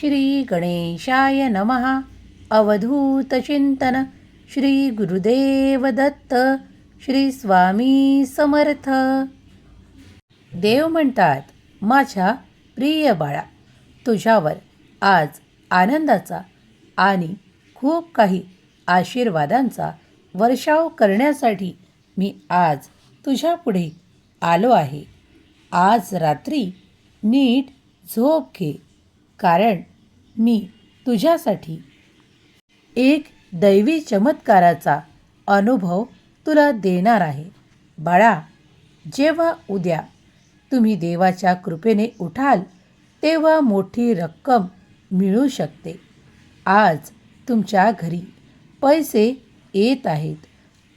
श्री गणेशाय नमः। अवधूतचिंतन श्री गुरुदेव दत्त श्री स्वामी समर्थ। देव म्हणतात माझ्या प्रिय बाळा तुझ्यावर आज आनंदाचा आणि खूप काही आशीर्वादांचा वर्षाव करण्यासाठी मी आज तुझ्यापुढे आलो आहे. आज रात्री नीट झोप घे. कारण मी तुझ्यासाठी एक दैवी चमत्काराचा अनुभव तुला देणार आहे. बाळा जेव्हा उद्या तुम्ही देवाच्या कृपेने उठाल तेव्हा मोठी रक्कम मिळू शकते. आज तुमच्या घरी पैसे येत आहेत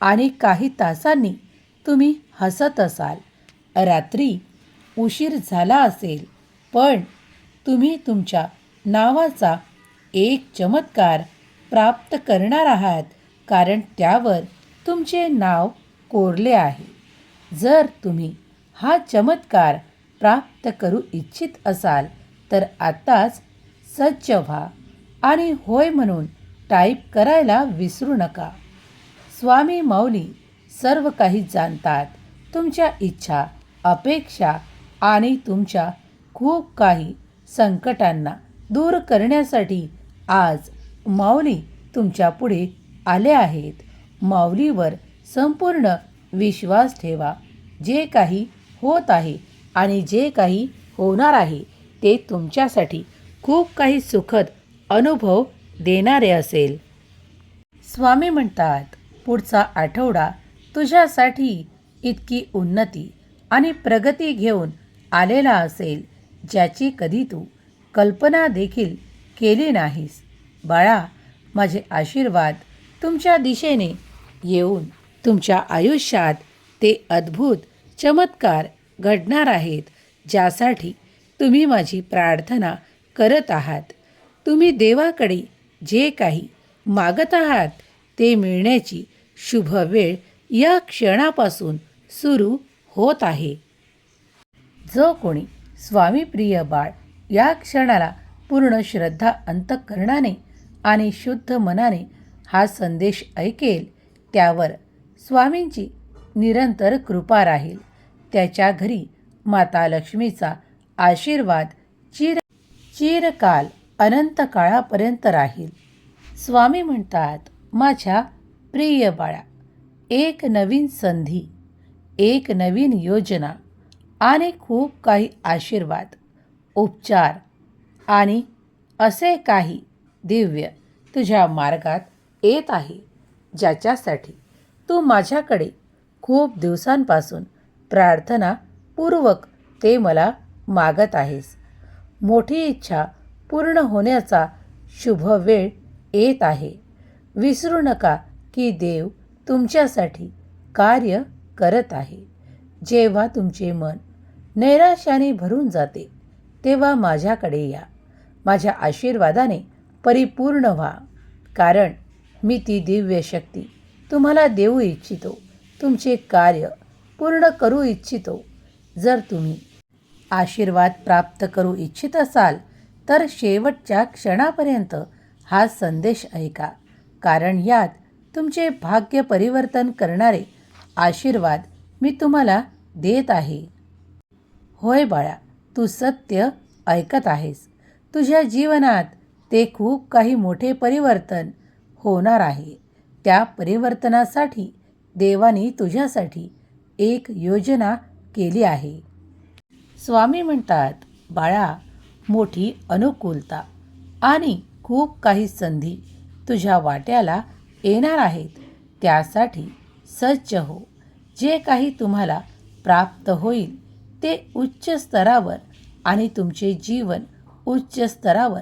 आणि काही तासांनी तुम्ही हसत असाल. रात्री उशीर झाला असेल पण तुम्ही तुमच्या नावाचा एक चमत्कार प्राप्त करणार आहात कारण त्यावर तुमचे नाव कोरले आहे. जर तुम्ही हा चमत्कार प्राप्त करू इच्छित असाल तर आत्ताच सज्ज व्हा आणि होय म्हणून टाईप करायला विसरू नका. स्वामी माऊली सर्व काही जाणतात. तुमच्या इच्छा अपेक्षा आणि तुमच्या खूप काही संकटांना दूर करण्यासाठी आज माऊली तुमच्यापुढे आले आहेत. माऊलीवर संपूर्ण विश्वास ठेवा. जे काही होत आहे आणि जे काही होणार आहे ते तुमच्यासाठी खूप काही सुखद अनुभव देणारे असेल. स्वामी म्हणतात पुढचा आठवडा तुझ्यासाठी इतकी उन्नती आणि प्रगती घेऊन आलेला असेल. ज्याची कधी तू कल्पना देखील केली नाहीस. बाळा माझे आशीर्वाद तुमच्या दिशेने येऊन तुमच्या आयुष्यात ते अद्भुत चमत्कार घडणार आहेत ज्यासाठी तुम्ही माझी प्रार्थना करत आहात. तुम्ही देवाकडे जे काही मागत आहात ते मिळण्याची शुभ वेळ या क्षणापासून सुरू होत आहे. जो कोणी स्वामीप्रिय बाळ या क्षणाला पूर्ण श्रद्धा अंतःकरणाने आणि शुद्ध मनाने हा संदेश ऐकेल त्यावर स्वामींची निरंतर कृपा राहील. त्याच्या घरी माता लक्ष्मीचा आशीर्वाद चिर चिरकाल अनंत काळापर्यंत राहील. स्वामी म्हणतात माझ्या प्रिय बाळा एक नवीन संधी एक नवीन योजना आणि खूप काही आशीर्वाद उपचार आणि असे काही दिव्य तुझ्या मार्गात येत आहे ज्याच्यासाठी तू माझ्याकडे खूप दिवसांपासून प्रार्थनापूर्वक ते मला मागत आहेस. मोठी इच्छा पूर्ण होण्याचा शुभ वेळ येत आहे. विसरू नका की देव तुमच्यासाठी कार्य करत आहे. जेव्हा तुमचे मन नैराश्याने भरून जाते. तेव्हा माझ्याकडे या. माझ्या आशीर्वादाने परिपूर्ण व्हा. कारण मी ती दिव्य शक्ती तुम्हाला देऊ इच्छितो. तुमचे कार्य पूर्ण करू इच्छितो. जर तुम्ही आशीर्वाद प्राप्त करू इच्छित असाल तर शेवटच्या क्षणापर्यंत हा संदेश ऐका. कारण यात तुमचे भाग्य परिवर्तन करणारे आशीर्वाद मी तुम्हाला देत आहे. होय बाळा तू सत्य ऐकत आहेस. तुझ्या जीवनात ते खूप काही मोठे परिवर्तन होणार आहे. त्या परिवर्तनासाठी देवाने तुझ्यासाठी एक योजना केली आहे. स्वामी म्हणतात बाळा मोठी अनुकूलता आणि खूप काही संधी तुझ्या वाट्याला येणार आहेत. त्यासाठी सज्ज हो. जे काही तुम्हाला प्राप्त होईल ते उच्च स्तरावर आणि तुमचे जीवन उच्च स्तरावर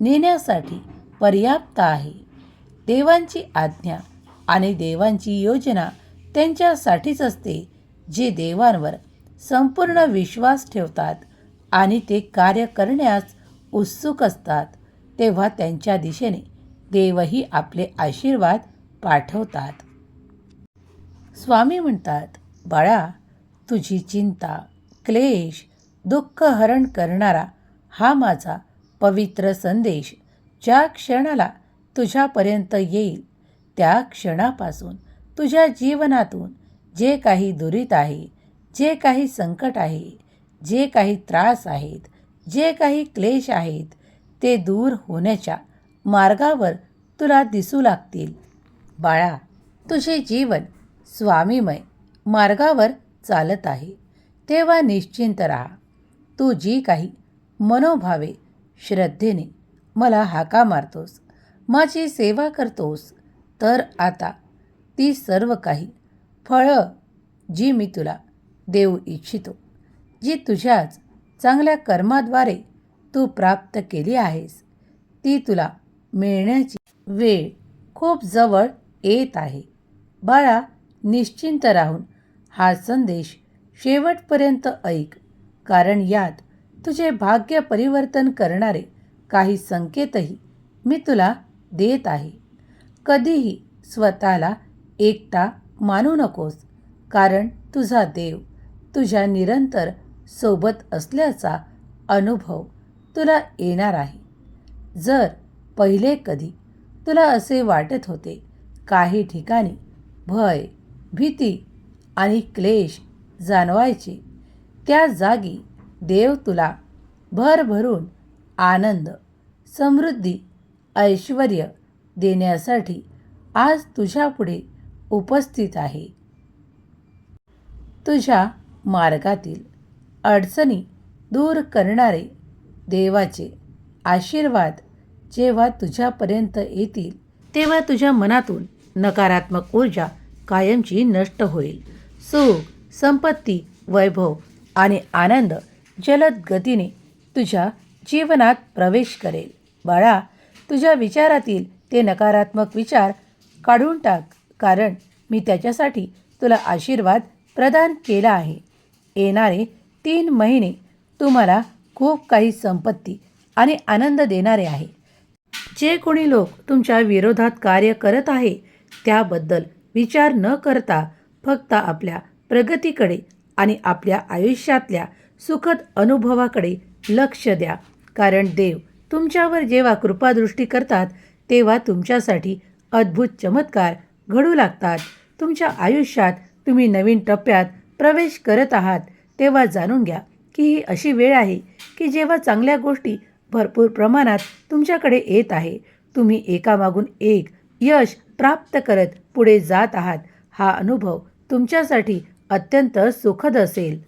नेण्यासाठी पर्याप्त आहे. देवांची आज्ञा आणि देवांची योजना त्यांच्यासाठीच असते जे देवांवर संपूर्ण विश्वास ठेवतात आणि ते कार्य करण्यास उत्सुक असतात. तेव्हा त्यांच्या दिशेने देवही आपले आशीर्वाद पाठवतात. स्वामी म्हणतात बाळा तुझी चिंता क्लेश दुःख हरण करणारा हा माझा पवित्र संदेश. ज्या क्षणाला तुझ्यापर्यंत येईल त्या क्षणापासून तुझ्या जीवनातून जे काही दुरीत आहे जे काही संकट आहे जे काही त्रास आहेत जे काही क्लेश आहेत ते दूर होण्याच्या मार्गावर तुला दिसू लागतील. बाळा तुझे जीवन स्वामीमय मार्गावर चालत आहे. तेव्हा निश्चिंत राहा. तू जी काही मनोभावे श्रद्धेने मला हाका मारतोस माझी सेवा करतोस तर आता ती सर्व काही फळं जी मी तुला देऊ इच्छितो जी तुझ्याच चांगल्या कर्माद्वारे तू प्राप्त केली आहेस ती तुला मिळण्याची वेळ खूप जवळ येत आहे. बाळा निश्चिंत राहून हा संदेश शेवटपर्यंत ऐक. कारण यात तुझे भाग्य परिवर्तन करणारे काही संकेतही मी तुला देत आहे. कधीही स्वतःला एकटा मानू नकोस कारण तुझा देव तुझ्या निरंतर सोबत असल्याचा अनुभव तुला येणार आहे. जर पहिले कधी तुला असे वाटत होते काही ठिकाणी भय भीती आणि क्लेश जाणवायचे. त्या जागी देव तुला भरभरून आनंद समृद्धी ऐश्वर देण्यासाठी आज तुझ्यापुढे उपस्थित आहे. तुझ्या मार्गातील अडचणी दूर करणारे देवाचे आशीर्वाद जेव्हा तुझ्यापर्यंत येतील तेव्हा तुझ्या मनातून नकारात्मक ऊर्जा कायमची नष्ट होईल. सुख संपत्ती वैभव आणि आनंद जलद गतीने तुझ्या जीवनात प्रवेश करेल. बाळा तुझ्या विचारातील ते नकारात्मक विचार काढून टाक कारण मी त्याच्यासाठी तुला आशीर्वाद प्रदान केला आहे. येणारे तीन महिने तुम्हाला खूप काही संपत्ती आणि आनंद देणारे आहे. जे कोणी लोक तुमच्या विरोधात कार्य करत आहे त्याबद्दल विचार न करता फक्त आपल्या प्रगतीकडे आणि आपल्या आयुष्यातल्या सुखद अनुभवाकडे लक्ष द्या. कारण देव तुमच्यावर जेव्हा कृपादृष्टी करतात तेव्हा तुमच्यासाठी अद्भुत चमत्कार घडू लागतात. तुमच्या आयुष्यात तुम्ही नवीन टप्प्यात प्रवेश करत आहात तेव्हा जाणून घ्या की ही अशी वेळ आहे की जेव्हा चांगल्या गोष्टी भरपूर प्रमाणात तुमच्याकडे येत आहे तुम्ही एकामागून एक यश प्राप्त करत पुढे जात आहात. हा अनुभव तुमच्यासाठी अत्यंत सुखद असेल.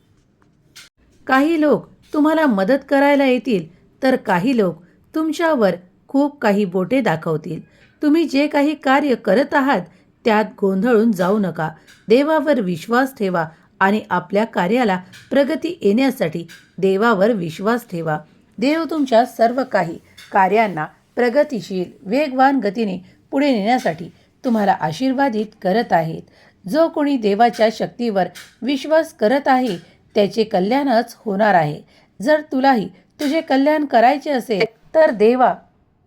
काही लोक तुम्हाला मदत करायला येतील तर काही लोक तुमच्यावर खूप काही बोटे दाखवतील. तुम्ही जे काही कार्य करत आहात त्यात गोंधळून जाऊ नका. देवावर विश्वास ठेवा आणि आपल्या कार्याला प्रगती येण्यासाठी देवावर विश्वास ठेवा. देव तुमच्या सर्व काही कार्यांना प्रगतिशील वेगवान गतीने पुढे नेण्यासाठी तुम्हाला आशीर्वादित करत आहेत. जो कोणी देवाच्या शक्तीवर विश्वास करत आहे त्याचे कल्याणच होणार आहे. जर तुलाही तुझे कल्याण करायचे असेल तर देवा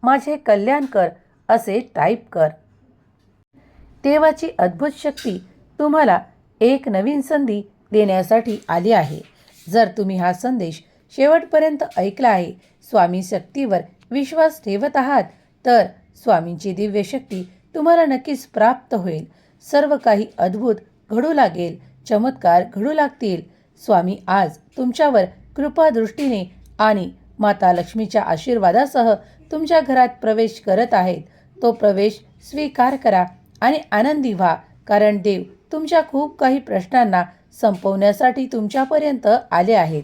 माझे कल्याण कर असे टाईप कर. देवाची अद्भुत शक्ती तुम्हाला एक नवीन संधी देण्यासाठी आली आहे. जर तुम्ही हा संदेश शेवटपर्यंत ऐकला आहे स्वामी शक्तीवर विश्वास ठेवत आहात तर स्वामींची दिव्य शक्ती तुम्हाला नक्कीच प्राप्त होईल. सर्व काही अद्भुत घडू लागेल चमत्कार घडू लागतील. स्वामी आज तुमच्यावर कृपादृष्टीने आणि माता लक्ष्मीच्या आशीर्वादासह तुमच्या घरात प्रवेश करत आहेत. तो प्रवेश स्वीकार करा आणि आनंदी व्हा कारण देव तुमच्या खूप काही प्रश्नांना संपवण्यासाठी तुमच्यापर्यंत आले आहेत.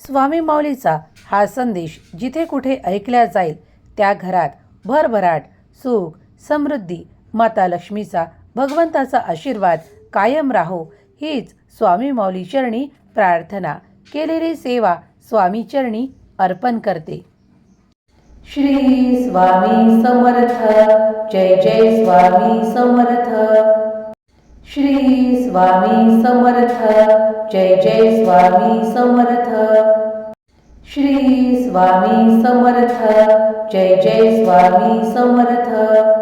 स्वामी माऊलीचा हा संदेश जिथे कुठे ऐकला जाईल त्या घरात भरभराट सुख समृद्धी माता लक्ष्मीचा भगवंताचा आशीर्वाद कायम राहो. हीच स्वामी माऊली चरणी प्रार्थना. केलेली सेवा स्वामी चरणी अर्पण करते. श्री स्वामी समर्थ. जय जय स्वामी समर्थ. श्री स्वामी समर्थ. जय जय स्वामी समर्थ. श्री स्वामी समर्थ. जय जय स्वामी समर्थ.